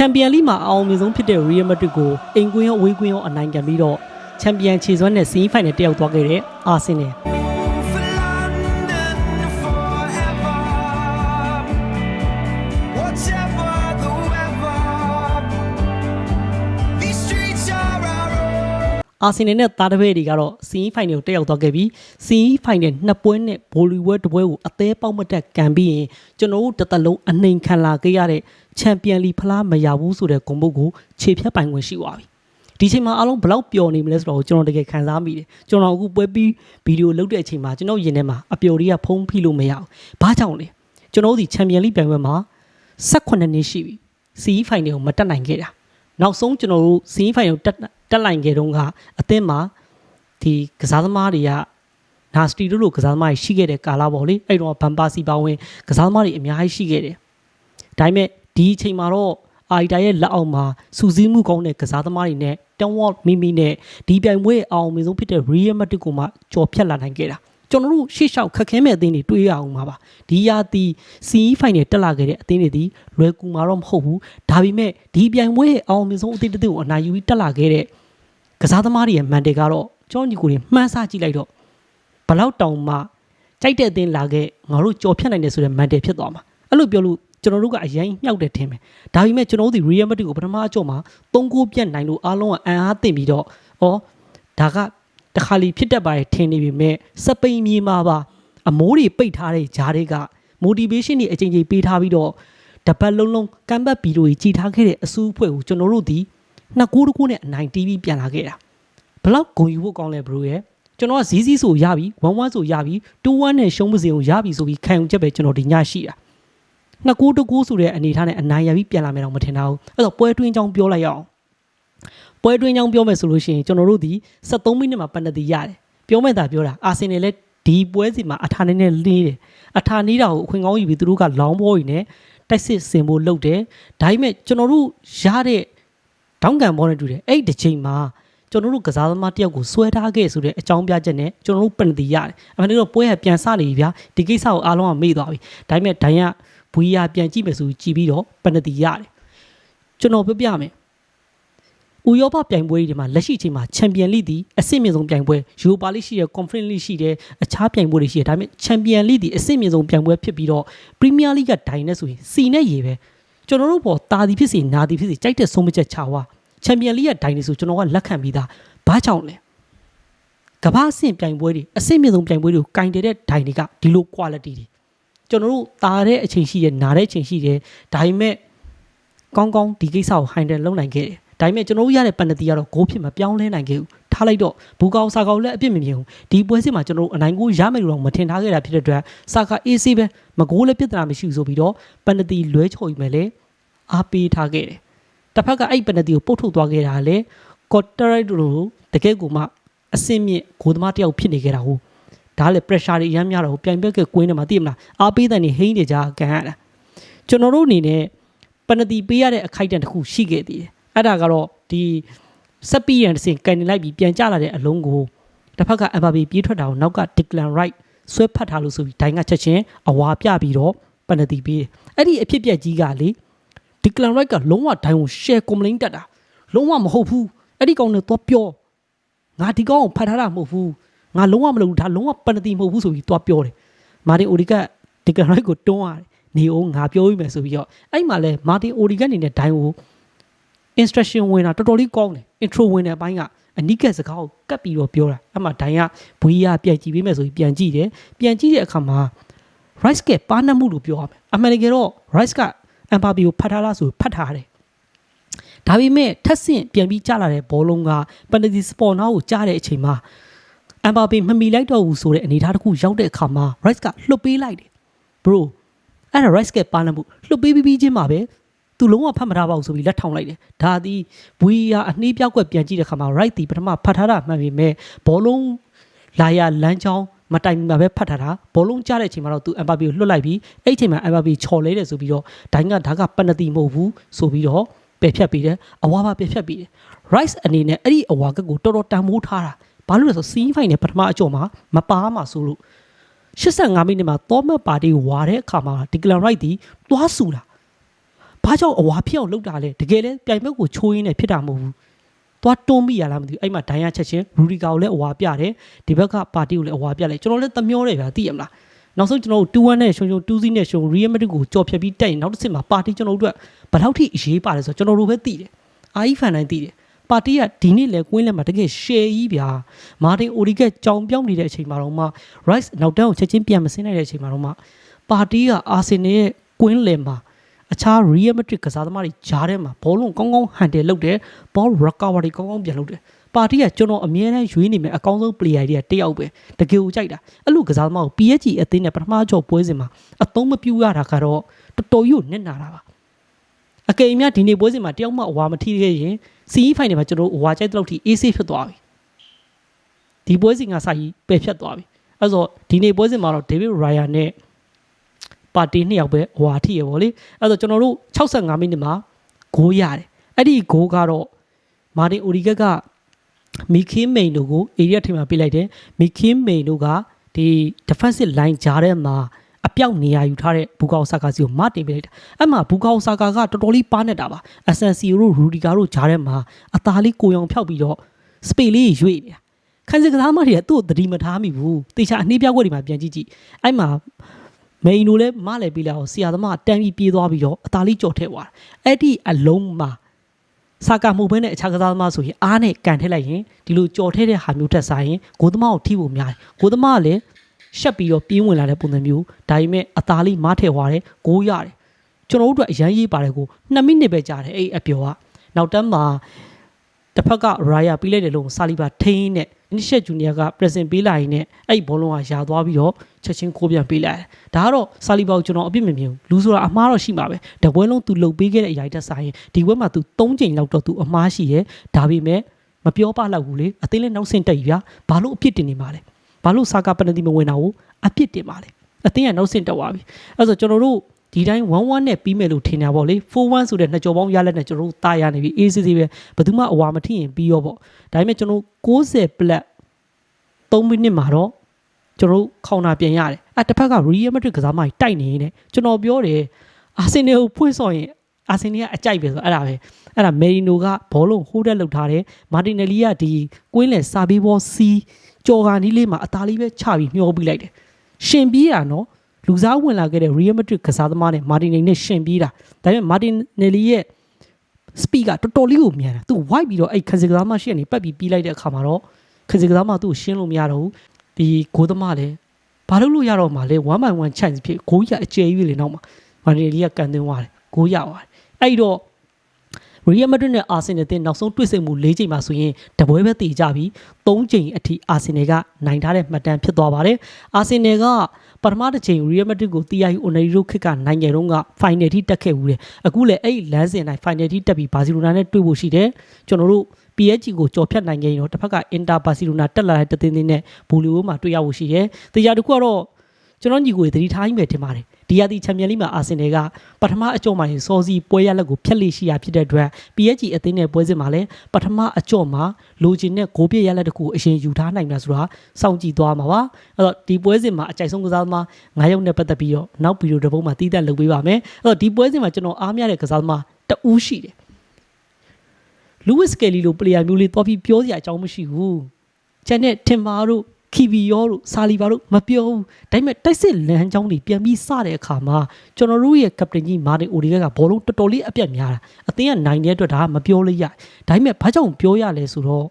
ချန်ပီယံလိမှာအအောင်မြင်ဆုံးဖြစ်တဲ့ Real Madrid ကိုအိမ်ကွင်းရောအဝေးကွင်းရောအနိုင်ကန်ပြီးတော့ချန်ပီယံခြေစွမ်းနဲ့စီးဖိုင်နယ်တက်ရောက်သွားခဲ့တဲ့အာဆင်နယ် အာဆင်နယ်နဲ့တားတပည့်တွေကတော့စီးဖိုင်နယ်ကိုတက်ရောက်သွားခဲ့ပြီးစီးဖိုင်နယ်နှစ်ပွဲနဲ့ဘိုလီဝဲတစ်ပွဲကိုအသေးပေါက်မတက်ကန်ပြီးရင်ကျွန်တော်တို့တစ်သက်လုံးအနှိမ်ခံလာခဲ့ရတဲ့ချန်ပီယံလိဖလားမရဘူးဆိုတဲ့ဂုဏ်ပုတ်ကိုခြေဖြတ်ပိုင်ခွင့်ရှိသွားပြီဒီချိန်မှာအားလုံးဘယ်လောက်ပျော်နေမလဲဆိုတော့ကျွန်တော်တကယ်ခံစားမိတယ်ကျွန်တော်အခုပွဲပြီးဗီဒီယိုလုပ်တဲ့အချိန်မှာကျွန်တော်ရင်ထဲမှာအပျော်တွေကဖုံးဖိလို့မရအောင်ဘာကြောင့်လဲကျွန်တော်တို့ဒီချန်ပီယံလိပြိုင်ပွဲမှာ18နှစ်ရှိပြီစီးဖိုင်တွေကိုမတက်နိုင်ခဲ့တာနောက်ဆုံးကျွန်တော်တို့စီးဖိုင်ကို တက်တက်နိုင်ခဲ့တော့ကအသင်းမှာဒီကစားသမားတွေကနာစတီတို့လိုကစားသမားတွေရှိခဲ့တဲ့ကာလပေါ့လေအဲ့တော့ဘန်ပါစီပါဝင်ကစားသမားတွေအများကြီးရှိခဲ့တယ်ဒါပေမဲ့ဒီအချိန်မှာတော့အာရီတာရဲ့လက်အောက်မှာစူးစီးမှုကောင်းတဲ့ကစားသမားတွေနဲ့တန်ဝတ်မီမီနဲ့ဒီပြိုင်ပွဲအအောင်မြင်ဆုံးဖြစ်တဲ့ Real Madrid ကိုမှကြော်ဖြတ်လာနိုင်ခဲ့တာ ကျွန်တော်တို့ရှေ့လျှောက်ခက်ခဲမဲ့အသင်းတွေတွေးရအောင်ပါပါဒီရာသီစီးဖိုင်နယ်တက်လာခဲ့တဲ့အသင်းတွေဒီလွယ်ကူမှာတော့မဟုတ်ဘူးဒါပေမဲ့ဒီပြိုင်ပွဲရဲ့အအောင်မြင်ဆုံးအသင်းတစ်သင်းကိုအနိုင်ယူပြီးတက်လာခဲ့တဲ့ကစားသမားတွေရဲ့မန်တေကတော့ကျောင်းညီကိုတွေမှန်းဆကြည့်လိုက်တော့ဘလောက်တောင်မှကြိုက်တဲ့အသင်းလာခဲ့ငါတို့ကြော်ဖြတ်နိုင်တယ်ဆိုတဲ့မန်တေဖြစ်သွားမှာအဲ့လိုပြောလို့ကျွန်တော်တို့ကအရင်မြောက်တယ်ထင်မယ်ဒါပေမဲ့ကျွန်တော်တို့ဒီ Real Madrid ကိုပထမအကြော့မှာ၃ဂိုးပြတ်နိုင်လို့အားလုံးကအံအားသင့်ပြီးတော့ဩဒါက တခါလီဖြစ်တတ်ပါတယ်ထင်နေပြီမဲ့စပိန်မြေမှာပါအမိုးတွေပိတ်ထားတဲ့ဂျားတွေက motivation တွေအချိန်ချင်းပေးထားပြီးတော့တပတ်လုံးလုံးကမ်ဘတ်ဗီဒီယိုကြီးထားခဲ့တဲ့အစူးအဖွဲ့ကိုကျွန်တော်တို့ဒီနှစ်ကိုးတစ်ကိုးနဲ့အနိုင်တီးပြီးပြန်လာခဲ့တာဘလောက်ဂုံယူဖို့ကောင်းလဲဘရိုရဲ့ကျွန်တော်ကဇီးဇီးဆိုရပြီ1-1ဆိုရပြီ2-1နဲ့ရှုံးမစင်ကိုရပြီဆိုပြီးခံယူချက်ပဲကျွန်တော်ဒီညရှိတာနှစ်ကိုးတကိုးဆိုတဲ့အနေထားနဲ့အနိုင်ရပြီးပြန်လာမယ်တော့မထင်တော့ဘူးအဲ့တော့ပွဲတွင်းချောင်းပြောလိုက်ရအောင် ပွဲတွင်းချောင်းပြောမယ်ဆိုလို့ရှိရင်ကျွန်တော်တို့ဒီ73မိနစ်မှာပန်နတီရတယ်ပြောမဲ့တာပြောတာအာဆင်နယ်လည်းဒီပွဲစီမှာအထာနေနဲ့လေးတယ်အထာနေတာကိုအခွင့်ကောင်းယူပြီးသူတို့ကလောင်းဘောကြီးနဲ့တိုက်စစ်စင်ဖို့လုပ်တယ်ဒါပေမဲ့ကျွန်တော်တို့ရတဲ့တောင်းကန်ဘောနဲ့တူတယ်အဲ့ဒီတစ်ချိန်မှာကျွန်တော်တို့ကစားသမားတယောက်ကိုဆွဲထားခဲ့ဆိုတဲ့အကြောင်းပြချက်နဲ့ကျွန်တော်တို့ပန်နတီရတယ်အမှန်တကယ်တော့ပွဲကပြန်ဆနေပြီဗျာဒီကိစ္စကိုအားလုံးကမေ့သွားပြီဒါပေမဲ့ဒိုင်ကဘွေယာပြန်ကြည့်မယ်ဆိုကြည်ပြီးတော့ပနတီရတယ်ကျွန်တော်ပြပြမယ် ဥရောပပြိုင်ပွဲတွေမှာလက်ရှိအချိန်မှာချန်ပီယံလိသည်အဆင့်မြင့်ဆုံးပြိုင်ပွဲယူရိုပါလိရှိတယ်ကွန်ဖရင့်လိရှိတယ်အခြားပြိုင်ပွဲတွေရှိတယ်ဒါပေမဲ့ချန်ပီယံလိသည်အဆင့်မြင့်ဆုံးပြိုင်ပွဲဖြစ်ပြီးတော့ပရီးမီးယားလိကဒိုင်နဲ့ဆိုရင်စီနဲ့ရေပဲကျွန်တော်တို့ပေါ်တာသည်ဖြစ်စေနာသည်ဖြစ်စေကြိုက်တဲ့ဆုံးမချက်ချွာချန်ပီယံလိကဒိုင်နေဆိုကျွန်တော်ကလက်ခံပြီးသားဘာကြောင့်လဲကမ္ဘာအဆင့်ပြိုင်ပွဲတွေအဆင့်မြင့်ဆုံးပြိုင်ပွဲတွေကိုကင်တယ်တဲ့ဒိုင်တွေကဒီလို quality တွေကျွန်တော်တို့တာတဲ့အချိန်ရှိတယ်နားတဲ့အချိန်ရှိတယ်ဒါပေမဲ့ကောင်းကောင်းဒီကိစ္စကိုဟိုင်တယ်လုံနိုင်ခဲ့တယ် ဒါပေမဲ့ကျွန်တော်တို့ရတဲ့ပန်နတီကတော့ဂိုးဖြစ်မပြောင်းလဲနိုင်ခဲ့ဘူးထားလိုက်တော့ဘူကောင်စာကောင်လည်းအပြစ်မမြင်ဘူးဒီပွဲစစ်မှာကျွန်တော်တို့အနိုင်ကိုရမယ်လို့တော့မထင်ထားခဲ့တာဖြစ်တဲ့အတွက်စာကာအေးဆေးပဲမကိုးလည်းပြဿနာမရှိဘူးဆိုပြီးတော့ပန်နတီလွဲချော်ယူမယ်လေအားပေးထားခဲ့တယ်တစ်ဖက်ကအဲ့ပန်နတီကိုပုတ်ထုတ်သွားခဲ့တာလေကော်တရိုက်တို့တကယ်ကိုမှအစင်းမြင့်ဂိုးသမားတယောက်ဖြစ်နေခဲ့တာဟုတ်ဒါလည်း pressure တွေအများများတော့ပြိုင်ဘက်ကကွင်းထဲမှာသိမလားအားပေးတဲ့နေဟိန်းနေကြကန်ရတာကျွန်တော်တို့အနေနဲ့ပနတီပေးရတဲ့အခိုက်အတန့်တစ်ခုရှိခဲ့သေးတယ် အဲ့ဒါကတော့ဒီစက်ပီရန်တစ်စင်ကန်နေလိုက်ပြီးပြန်ကျလာတဲ့အလုံးကိုတစ်ဖက်က MBB ပြေးထွက်တာကိုနောက်က Declan Right ဆွဲဖတ်ထားလို့ဆိုပြီးဒိုင်ကချက်ချင်းအဝါပြပြီးတော့ပနတီပေးတယ်အဲ့ဒီအဖြစ်ပြက်ကြီးကလေ Declan Right ကလုံးဝဒိုင်ကို share complaint တက်တာလုံးဝမဟုတ်ဘူးအဲ့ဒီကောင်နဲ့တော့ပြောငါဒီကောင်ကိုဖတ်ထားတာမဟုတ်ဘူးငါလုံးဝမလုပ်ဘူးဒါလုံးဝပနတိမဟုတ်ဘူးဆိုပြီးသွားပြောတယ်မာတင်အိုဒီကဒီကရိုက်ကိုတွန်းရတယ်နေအောင်ငါပြောပြီးမယ်ဆိုပြီးတော့အဲ့မှာလဲမာတင်အိုဒီကအနေနဲ့ဒိုင်ကို instruction ဝင်တာတော်တော်လေးကောင်းတယ် intro ဝင်တဲ့အပိုင်းကအနိကစကားကိုကတ်ပြီးတော့ပြောတာအဲ့မှာဒိုင်ကဘွေးရပြန်ကြည့်ပေးမယ်ဆိုပြီးပြန်ကြည့်တယ်ပြန်ကြည့်တဲ့အခါမှာ rice ကပါနတ်မှုလို့ပြောရမယ်အမှန်တကယ်တော့ rice ကအမ်ပါဘီကိုဖတ်ထားလားဆိုဖတ်ထားတယ်ဒါပေမဲ့ထက်ဆင့်ပြန်ပြီးကြားလာတဲ့ဘောလုံးကပန်တတီစပေါ်နာကိုကြားတဲ့အချိန်မှာအမ်ဘာပေမမီလိုက်တော့ဘူးဆိုတဲ့အနေအထားတစ်ခုရောက်တဲ့အခါမှာ Rice ကလှုပ်ပေးလိုက်တယ် bro အဲ့ဒါ Rice ကပါလမှုလှုပ်ပေးပြီးပြီးချင်းမှာပဲ သူလုံးဝဖတ်မထားပါဘူးဆိုပြီးလက်ထောင်လိုက်တယ်ဒါသည်ဘွေယာအနှေးပြောက်ကွက်ပြန်ကြည့်တဲ့အခါမှာ Right ဒီပထမဖတ်ထားတာမှန်ပေမဲ့ဘောလုံးလာရလမ်းချောင်းမတိုင်မီမှာပဲဖတ်ထားတာဘောလုံးကြားတဲ့အချိန်မှာတော့သူအမ်ဘာပီကိုလွတ်လိုက်ပြီးအဲ့ဒီအချိန်မှာအမ်ဘာပီချော်လဲတယ်ဆိုပြီးတော့ဒိုင်းကဒါကပနတီမဟုတ်ဘူးဆိုပြီးတော့ပယ်ဖြတ်ပေးတယ်အဝါပါပယ်ဖြတ်ပေးတယ် Rice အနေနဲ့အဲ့ဒီအဝါကကိုတော်တော်တန်မိုးထားတာဘာလို့လဲဆိုစီးဖိုင်နဲ့ပထမအကြော့မှာမပါမှာဆိုလို့85မိနစ်မှာသောမတ်ပါတီဝါတဲ့အခါမှာဒီကလန်ရိုက်ဒီသွားဆူတာ ဘာဘာကြောင့်အဝါဖြစ်အောင်လုပ်တာလဲတကယ်လဲပြိုင်ဘက်ကိုချိုးရင်းနဲ့ဖြစ်တာမဟုတ်ဘူးသွားတွန်းမိရလားမသိဘူးအဲ့မှာဒိုင်းရချက်ချင်းရူဒီကာကိုလည်းအဝါပြတယ်ဒီဘက်ကပါတီကိုလည်းအဝါပြတယ်ကျွန်တော်လည်းသမျောတယ်ဗျာသိရမလားနောက်ဆုံးကျွန်တော်တို့2-1နဲ့ရှုံရှုံ2-0နဲ့ရှုံ Real Madrid ကိုကြော်ဖြတ်ပြီးတက်ရင်နောက်တစ်ဆင့်မှာပါတီကျွန်တော်တို့အတွက်ဘယ်လောက်ထိအရေးပါတယ်ဆိုတော့ကျွန်တော်တို့ပဲသိတယ်အာကြီးဖန်တိုင်းသိတယ်ပါတီကဒီနေ့လဲကွင်းလက်မှာတကယ်ရှယ်ကြီးဗျာမာတင်အိုဒီကကြောင်ပြောင်းနေတဲ့အချိန်မှာတော့မှ Rice နောက်တန်းကိုချက်ချင်းပြန်မစင်းနိုင်တဲ့အချိန်မှာတော့မှပါတီကအာဆင်နယ်ရဲ့ကွင်းလယ်မှာ အခြား Real Madrid ကစားသမားတွေဂျားထဲမှာဘောလုံးကောင်းကောင်းဟန်တယ်လုပ်တယ် ball recovery ကောင်းကောင်းပြန်လုပ်တယ်ပါတီကကျွန်တော်အမြဲတမ်းရွေးနေမယ်အကောင်းဆုံး player တွေကတယောက်ပဲတကယ်ကိုကြိုက်တာအဲ့လိုကစားသမားကို PSG အသင်းနဲ့ပထမကြော့ပွဲစဉ်မှာအသုံးမပြုရတာကတော့တော်တော်ကြီးကိုနစ်နာတာပါအကယ်၍ဒီနေ့ပွဲစဉ်မှာတယောက်မှအဝါမထိခဲ့ရင် CE final မှာကျွန်တော်အဝါကြိုက်တဲ့လောက်ထိ AC ဖြစ်သွားပြီဒီပွဲစဉ်ကစာကြီးပယ်ဖြတ်သွားပြီအဲ့တော့ဒီနေ့ပွဲစဉ်မှာတော့ David Raya နဲ့ ပါတီနှစ်ယောက်ပဲအဝါထိရပါလေအဲ့တော့ကျွန်တော်တို့65မိနစ်မှာဂိုးရတယ်အဲ့ဒီဂိုးကတော့မာတင်အိုရီဂက်ကမီခင်းမိန်တို့ကို area ထိပ်မှာပေးလိုက်တယ်မီခင်းမိန်တို့ကဒီ defensive line ကြားထဲမှာအပြောက်နေရာယူထားတဲ့ဘူကောက်ဆာကာစီကိုမတင်ပေးလိုက်တာအဲ့မှာဘူကောက်ဆာကာကတော်တော်လေးပါနေတာပါအဆန်စီတို့ရူဒီကာတို့ကြားထဲမှာအသားလေးကိုရောင်ဖြောက်ပြီးတော့စပေလေးရွေ့နေတာခန်းစကစားမတွေကသူ့ကိုသတိမထားမိဘူးတေချာအနှေးပြောက်ွက်တွေမှာပြန်ကြည့်ကြည့်အဲ့မှာ မိန်တို့လည်းမလဲပေးလိုက်အောင်ဆရာသမားတန်းပြီးပြေးသွားပြီးတော့အသားလေးကြော်ထည့်သွားတယ်အဲ့ဒီအလုံးမှာစာကာမှုဘဲနဲ့အခြားကစားသမားဆိုရင်အားနဲ့ကန်ထည့်လိုက်ရင်ဒီလိုကြော်ထည့်တဲ့ဟာမျိုးထက်စားရင်ဂိုးသမားကိုထိဖို့များတယ်ဂိုးသမားကလည်းရှက်ပြီးတော့ပြင်းဝင်လာတဲ့ပုံစံမျိုးဒါပေမဲ့အသားလေးမထည့်သွားတယ်ဂိုးရတယ်ကျွန်တော်တို့အတွက်အရန်ရေးပါတယ်ကို2မိနစ်ပဲကြာတယ်အဲ့အပျော်ကနောက်တန်းမှာ တစ်ဖက်ကရာယာပြီးလိုက်တယ်လို့ဆာလီဘာထိန်းနဲ့နိရှက်ဂျူနီယာကပရက်စင်ပေးလိုက်ရင်အဲ့ဘောလုံးကရာသွားပြီးတော့ချက်ချင်းကိုးပြန်ပေးလိုက်တယ်ဒါကတော့ဆာလီဘာကိုကျွန်တော်အပြစ်မမြင်ဘူးလူဆိုတာအမှားတော့ရှိမှာပဲတပွဲလုံးသူလှုပ်ပေးခဲ့တဲ့အရာတွေတက်ဆိုင်ရင်ဒီဘက်မှာသူ၃ချိန်လောက်တော့သူအမှားရှိရဲ့ဒါပေမဲ့မပြောပလောက်ဘူးလေအသေးလေးနောက်ဆင့်တက်ပြီဗျာဘာလို့အပြစ်တင်နေမှာလဲဘာလို့စာကပနတီမဝင်တာကိုအပြစ်တင်ပါလဲအတင်းကနောက်ဆင့်တက်သွားပြီအဲ့ဆိုကျွန်တော်တို့ ဒီတိုင်း1-1နဲ့ပြီးမယ်လို့ထင်တာပေါ့လေ4-1ဆိုတဲ့နှစ်ကြော်ပေါင်းရလက်နဲ့ကျွန်တော်တို့တာရနေပြီအေးစစ်စစ်ပဲဘယ်သူမှအဝါမထိရင်ပြီးရောပေါ့ဒါပေမဲ့ကျွန်တော်60ပလက်3မိနစ်မှာတော့ကျွန်တော်တို့ခေါင်းနာပြန်ရတယ်အဲတစ်ဖက်က Real Madrid ကစားမကြီးတိုက်နေနေကျွန်တော်ပြောတယ်အာဆင်နယ်ကိုဖွင့်ဆော့ရင်အာဆင်နယ်ကအကြိုက်ပဲဆိုအဲ့ဒါပဲအဲ့ဒါမယ်ရီနိုကဘောလုံးဟိုးတက်လောက်ထားတယ်မာတင်နယ်လီကဒီကွင်းလယ်စာဘေးဘောစီကြော်ကာနီးလေးမှာအသားလေးပဲချပြီးမျောပြီးလိုက်တယ်ရှင်ပြေးတာနော် လူစားဝင်လာခဲ့တဲ့ Real Madrid ကစားသမားနဲ့မာတင်နယ်နဲ့ရှင်ပြေးတာဒါပေမဲ့မာတင်နယ်လီရဲ့ speed ကတော်တော်လေးကိုမြန်တာသူ white ပြီးတော့အဲ့ခန်းစကစားမရှိကနေပတ်ပြီးပြီးလိုက်တဲ့အခါမှာတော့ခန်းစကစားမသူ့ကိုရှင်းလို့မရတော့ဘူးဒီဂိုးသမားလည်းဘာလို့လို့ရတော့မှလဲ1 by 1 chance ဖြစ်ဂိုးကြီးအကျယ်ကြီးလေနောက်မှာမာနီလီကကန်သွင်းသွားတယ်ဂိုးရသွားတယ်အဲ့တော့ Real Madrid နဲ့ Arsenal တဲ့နောက်ဆုံးတွေ့ဆုံမှု၄ချိန်မှာဆိုရင်တပွဲပဲတည်ကြပြီး၃ချိန်အထိ Arsenal ကနိုင်ထားတဲ့မှတ်တမ်းဖြစ်သွားပါတယ်။ Arsenal က ပထမတစ်ချိန် Real Madrid ကို TI Onari တို့ခစ်ကနိုင်ငယ်တုန်းက final ထိတက်ခဲ့ဦးတယ်။အခုလည်းအဲ့ဒီလမ်းစဉ်တိုင်း final ထိတက်ပြီးဘာစီလိုနာနဲ့တွေ့ဖို့ရှိတယ်။ကျွန်တော်တို့ PSG ကိုကြော်ဖြတ်နိုင်ခဲ့ရင်တော့တစ်ဖက်က Inter Barcelona တက်လာတဲ့တသင်းသင်းနဲ့ဘူလီယိုမှာတွေ့ရဖို့ရှိတယ်။တရားတစ်ခုကတော့ ကျွန်တော်ညီကိုသတိထားမိမယ်ထင်ပါတယ်ဒီရသည်ချန်ပီယံလိမှာအာဆင်နယ်ကပထမအကြော့မှာရင်စောစီပွဲရလက်ကိုဖျက်လေရှိရဖြစ်တဲ့အတွက် PSG အသင်းနဲ့ပွဲစဉ်မှာလည်းပထမအကြော့မှာလိုချင်တဲ့ဂိုးပြည့်ရလက်တကူအရင်ယူထားနိုင်မှာဆိုတာစောင့်ကြည့်သွားမှာပါအဲ့တော့ဒီပွဲစဉ်မှာအကြိုက်ဆုံးကစားသမား9ယောက်နဲ့ပတ်သက်ပြီးတော့နောက်ဗီဒီယိုတစ်ပုဒ်မှာတည်တက်လုပ်ပေးပါမယ်အဲ့တော့ဒီပွဲစဉ်မှာကျွန်တော်အားမရတဲ့ကစားသမားတဦးရှိတယ်လူးဝစ်ကယ်လီလိုပလေယာမျိုးလေးတော့ပြီးပြောစရာအကြောင်းမရှိဘူးကျန်တဲ့ထင်ပါတို့ ခီဗီယောတို့ဆာလီဘာတို့မပြောဘူးဒါပေမဲ့တိုက်စစ်လမ်းကြောင်းတွေပြန်ပြီးစတဲ့အခါမှာကျွန်တော်တို့ရဲ့ကပတင်ကြီးမာတင်အိုဒီကကဘောလုံးတော်တော်လေးအပြတ်များတာအသင်းကနိုင်တဲ့အတွက်ဒါကမပြောလို့ရဒါပေမဲ့ဘာကြောင့်ပြောရလဲဆိုတော့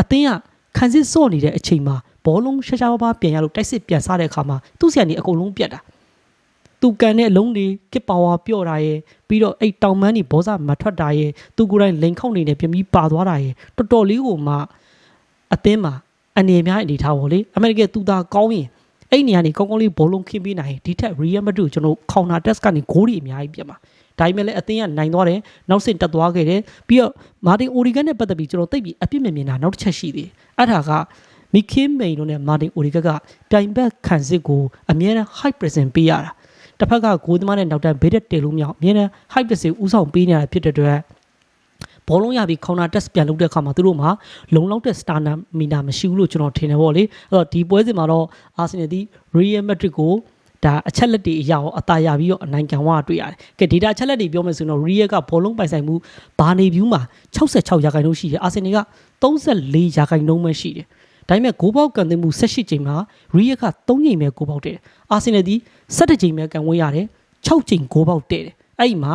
အသင်းကခန်းစစ်စော့နေတဲ့အချိန်မှာဘောလုံးရှားရှားပါးပါးပြန်ရလို့တိုက်စစ်ပြန်စတဲ့အခါမှာသူ့ဆရာနေအကုန်လုံးပြတ်တာသူကန်တဲ့အလုံးတွေကစ်ပါဝါပြော့တာရဲ့ပြီးတော့အဲ့တောင်မန်းကြီးဘောစာမထွက်တာရဲ့သူကိုယ်တိုင်လိန်ခောက်နေတယ်ပြန်ပြီးပါသွားတာရဲ့တော်တော်လေးကိုမှအသင်းမှာ အနေအများအနေထားပါလေအမေရိကန်သူသားကောင်းရင်အဲ့နေရာနေကောင်းကောင်းလေးဘောလုံးခင်းပေးနိုင်ဒီထက် Real Madrid ကိုကျွန်တော် counter test ကနေဂိုးတွေအများကြီးပြတ်မှာဒါပေမဲ့လည်းအသင်းကနိုင်သွားတယ်နောက်ဆင့်တက်သွားခဲ့တယ်ပြီးတော့မာတင်အိုရီဂန်နဲ့ပတ်သက်ပြီးကျွန်တော်သိပြီအပြစ်မမြင်တာနောက်တစ်ချက်ရှိသေးတယ်အဲ့ဒါကမီခင်းမိန်တို့နဲ့မာတင်အိုရီဂန်ကပြိုင်ဘက်ခံစစ်ကိုအမြဲတမ်း high present ပေးရတာတစ်ဖက်ကဂိုးသမားနဲ့နောက်တန်းဘေးတက်တယ်လို့မရအောင်အမြဲတမ်း high present ဥဆောင်ပေးနေတာဖြစ်တဲ့အတွက် ဘောလုံးရပြီး counter test ပြန်လုပ်တဲ့အခါမှာသူတို့မှာလုံလောက်တဲ့ stamina မရှိဘူးလို့ကျွန်တော်ထင်တယ်ပေါ့လေအဲ့တော့ဒီပွဲစဉ်မှာတော့ Arsenal ဒီ Real Madrid ကိုဒါအချက်လက်တွေအရာရောအသာရပြီးတော့အနိုင်ကန်ဝါတွေ့ရတယ်။ကဲဒေတာအချက်လက်တွေပြောမယ်ဆိုရင်တော့ Real ကဘောလုံးပိုင်ဆိုင်မှုဘာနေဗျူးမှာ66ရာခိုင်နှုန်းရှိတယ်။အာဆင်နယ်က34ရာခိုင်နှုန်းပဲရှိတယ်။ဒါပေမဲ့ဂိုးပေါက်ကန်သွင်းမှု18ချိန်မှာ Real က3ချိန်ပဲဂိုးပေါက်တယ်။အာဆင်နယ်ဒီ17ချိန်ပဲကန်ဝန်းရတယ်။6ချိန်ဂိုးပေါက်တဲ့တယ်။အဲ့ဒီမှာ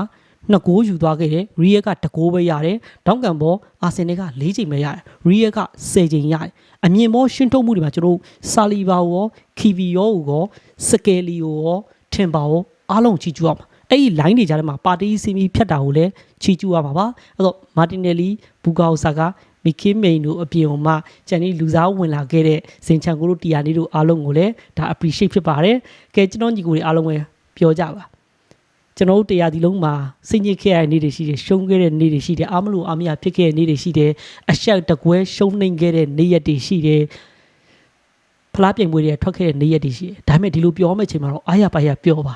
နှစ်ဂိုးယူသွားခဲ့တယ်ရီယက်ကတကိုးပဲရတယ်ဒေါင်းကန်ဘောအာဆင်နယ်က၄ချိန်ပဲရတယ်ရီယက်က10ချိန်ရတယ်အမြင်ဘောရှင်းထုတ်မှုတွေမှာကျွန်တော်တို့ဆာလီဘာရောခီဗီယောရောစကယ်လီယိုရောထင်ပါရောအားလုံးချီကျူရမှာအဲ့ဒီ line တွေကြားထဲမှာပါတီစီမီဖြတ်တာကိုလည်းချီကျူရမှာပါအဲ့တော့မာတင်နယ်လီဘူကာအိုဆာကမီကင်းမိန်တို့အပြင်မှာဂျန်နီလူစားဝင်လာခဲ့တဲ့ဇင်ချန်ကိုတို့တီယာနီတို့အားလုံးကိုလည်းဒါ appreciate ဖြစ်ပါတယ်ကဲကျွန်တော်ညီကိုတွေအားလုံးပဲပြောကြပါ ကျွန်တော်တို့တရားဒီလုံးမှာစိတ်ညစ်ခဲ့ရတဲ့နေ့တွေရှိတယ်ရှုံးခဲ့တဲ့နေ့တွေရှိတယ်အားမလို့အားမရဖြစ်ခဲ့တဲ့နေ့တွေရှိတယ်အဆက်တကွဲရှုံးနှိမ်ခဲ့တဲ့နေ့ရက်တွေရှိတယ်ဖလားပြိုင်ပွဲတွေထွက်ခဲ့တဲ့နေ့ရက်တွေရှိတယ်ဒါပေမဲ့ဒီလိုပြောမယ့်အချိန်မှာတော့အားရပါရပြောပါ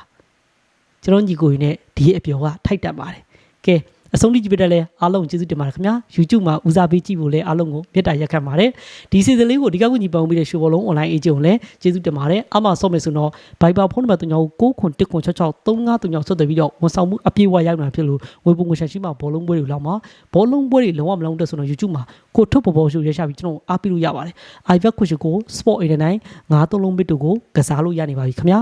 ကျွန်တော်ညီကိုတွေနဲ့ဒီအပြောကထိုက်တန်ပါတယ်ကဲ အဆုံးထိကြည့်ပြတဲ့လဲအားလုံးကျေးဇူးတင်ပါတယ်ခင်ဗျာ YouTube မှာဦးစားပေးကြည့်ဖို့လဲအားလုံးကိုမေတ္တာရက်ခံပါတယ်ဒီစီစဉ်လေးကိုဒီကကူညီပန်ပြီးတဲ့ရှိုးဘောလုံး online agent ကိုလည်းကျေးဇူးတင်ပါတယ်အမှဆော့မယ်ဆိုတော့ Viber ဖုန်းနံပါတ်39ခွန်1ခွန်66 3539ဆက်သွယ်ပြီးတော့ဝန်ဆောင်မှုအပြည့်အဝရောက်လာဖြစ်လို့ဝေပုံငွေရှာရှိမှာဘောလုံးပွဲတွေလောက်မှာဘောလုံးပွဲတွေလုံးဝမလုံးတဲ့ဆိုတော့ YouTube မှာကိုထုတ်ပေါ်ပေါ်ရှိုးရရှာပြီးကျွန်တော်အားပေးလို့ရပါတယ် iVac ခွန်ရှိကို Sport 89 9သုံးလုံးဘစ်တို့ကိုကစားလို့ရနေပါပြီခင်ဗျာ